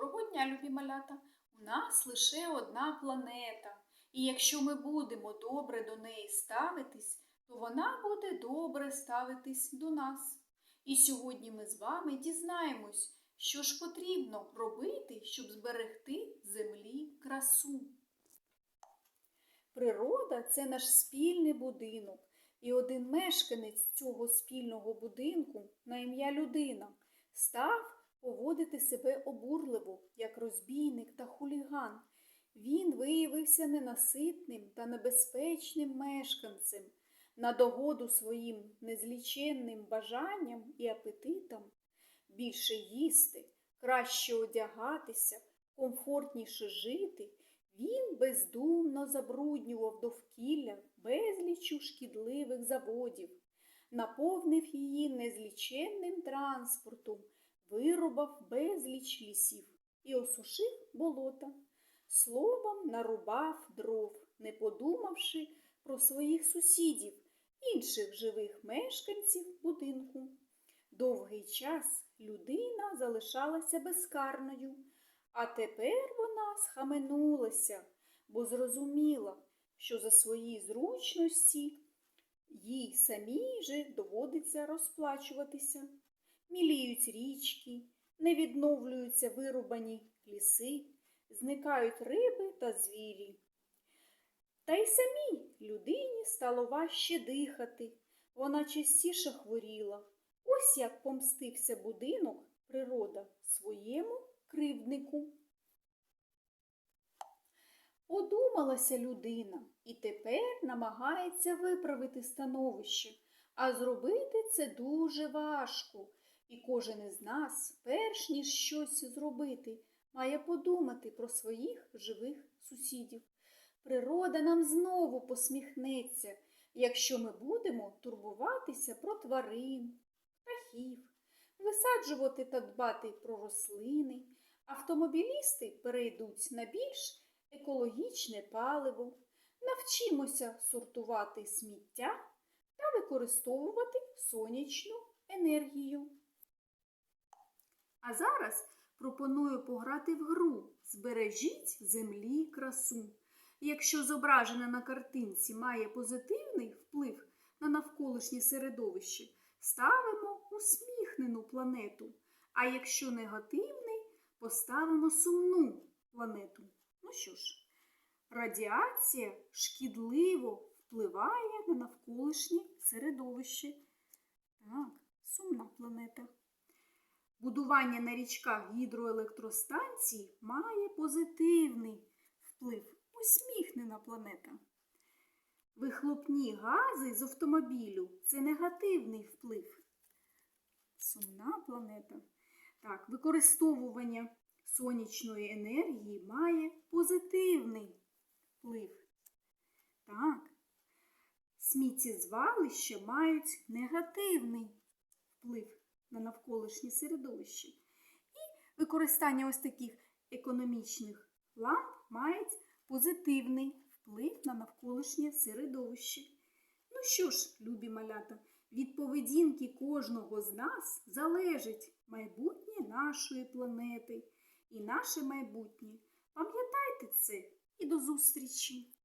Доброго дня, любі малята! У нас лише одна планета, і якщо ми будемо добре до неї ставитись, то вона буде добре ставитись до нас. І сьогодні ми з вами дізнаємось, що ж потрібно робити, щоб зберегти землі красу. Природа це наш спільний будинок, і один мешканець цього спільного будинку на ім'я людина став поводити себе обурливо, як розбійник та хуліган. Він виявився ненаситним та небезпечним мешканцем. На догоду своїм незліченним бажанням і апетитам більше їсти, краще одягатися, комфортніше жити, він бездумно забруднював довкілля безлічу шкідливих заводів, наповнив її незліченним транспортом, вирубав безліч лісів і осушив болота. Словом, нарубав дров, не подумавши про своїх сусідів, інших живих мешканців будинку. Довгий час людина залишалася безкарною, а тепер вона схаменулася, бо зрозуміла, що за свої зручності їй самій же доводиться розплачуватися. Міліють річки, не відновлюються вирубані ліси, зникають риби та звірі. Та й самій людині стало важче дихати, вона частіше хворіла. Ось як помстився будинок природа своєму кривднику. Одумалася людина і тепер намагається виправити становище, а зробити це дуже важко. І кожен із нас, перш ніж щось зробити, має подумати про своїх живих сусідів. Природа нам знову посміхнеться, якщо ми будемо турбуватися про тварин, птахів, висаджувати та дбати про рослини. Автомобілісти перейдуть на більш екологічне паливо, навчимося сортувати сміття та використовувати сонячну енергію. А зараз пропоную пограти в гру Збережіть землі красу. Якщо зображене на картинці має позитивний вплив на навколишнє середовище, ставимо усміхнену планету. А якщо негативний, поставимо сумну планету. Ну що ж, радіація шкідливо впливає на навколишнє середовище. Так, сумна планета. Будування на річках гідроелектростанцій має позитивний вплив. Усміхнена планета. Вихлопні гази з автомобілю це негативний вплив. Сумна планета. Так, використовування сонячної енергії має позитивний вплив. Так, сміттєзвалища мають негативний вплив на навколишнє середовище. І використання ось таких економічних ламп мають позитивний вплив на навколишнє середовище. Ну що ж, любі малята, від поведінки кожного з нас залежить майбутнє нашої планети і наше майбутнє. Пам'ятайте це і до зустрічі!